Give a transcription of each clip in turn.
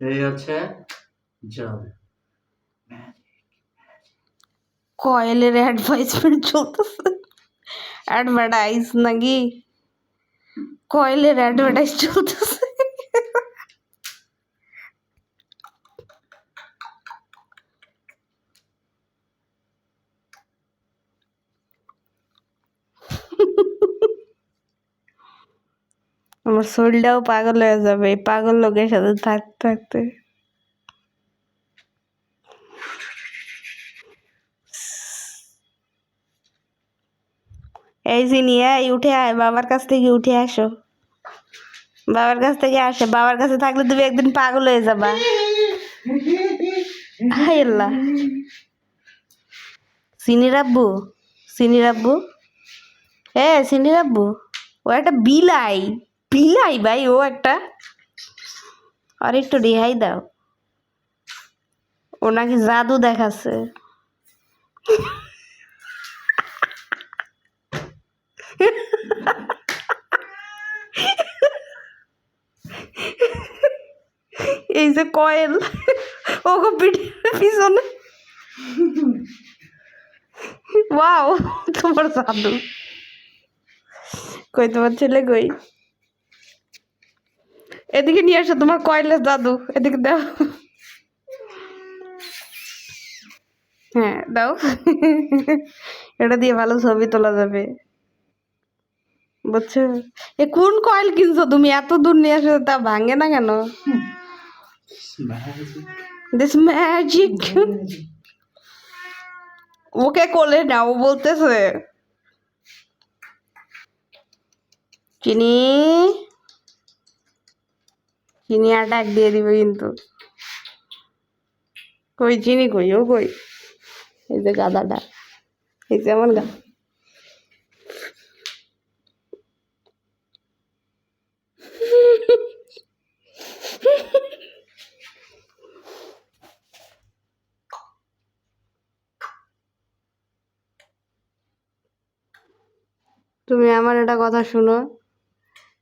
এই হচ্ছে জল। কয়েলের অ্যাডভাইসমেন্ট চলতেছে। অ্যাডভার্টাইজ নাকি কয়েলের অ্যাডভার্টাইজ চলতেছে আমার শরীরটাও পাগল হয়ে যাবে, এই পাগল লোকের সাথে থাকতে থাকতে। এই চিনি এই উঠে আয়, বাবার কাছ থেকে উঠে আসো। বাবার কাছ থেকে আসে, বাবার কাছে থাকলে তুমি একদিন পাগল হয়ে যাবা। আল্লাহ। চিনি রাব্বু চিনি রাব্বু এ চিনি রাব্বু ও একটা বিলাই বিলাই ভাই, ও একটা। আর একটু রেহাই দাও। ও নাকি জাদু দেখাচ্ছে। এই যে কয়েল, ওগো পিঠের পিছনে। ওয়াও তোমার জাদু কই তোমার ছেলে কই? এদিকে নিয়ে আসো, তোমার কয়েলের দাদু, এদিকে দাও। হ্যাঁ দাও। এটা দিয়ে ভালো ছবি তোলা যাবে। বুঝছ? এ কোন কয়েল কিনছো তুমি? এত দূর নিয়ে আসো তা ভাঙে না কেন? দিস ম্যাজিক ওকে কোলে না ও বলতেছে। চিনি? চিনি অ্যাটাক দিয়ে দিবে কিন্তু। কই, চিনি কই? ও কই? এই যে গাদাটা। এই যে আমার গা তুমি আমার এটা কথা শুনো।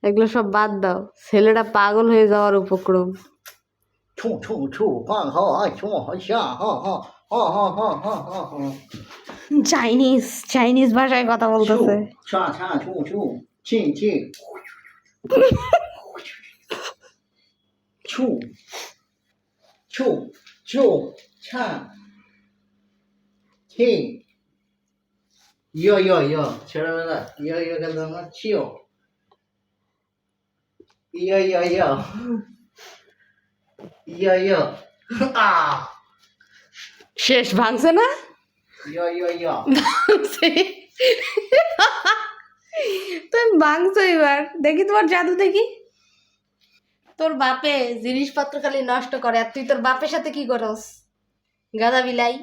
এগুলো সব বাদ দাও। ছেলেটা পাগল হয়ে যাওয়ার উপক্রম। ছু ছু ছু হা হা ছু হা হা হা চাইনিজ চাইনিজ ভাষায় কথা বলতেছে। ছু ছু ছু ছা। ইয়ো ইয়ো ইয়ো ছেলেবেলা ইয়ো ইয়ো খেলতাম না চিও ইয়ো ইয় ইয় ইয়ো ইয়ো শেষ ভাঙছে না ইয়ো ইয়ো ইয়ো ভাঙছে তুমি ভাঙছো এবার। দেখি তোমার জাদু দেখি। তোর বাপে জিনিসপত্র খালি নষ্ট করে আর তুই তোর বাপের সাথে কি করস? গাদা বিলাই।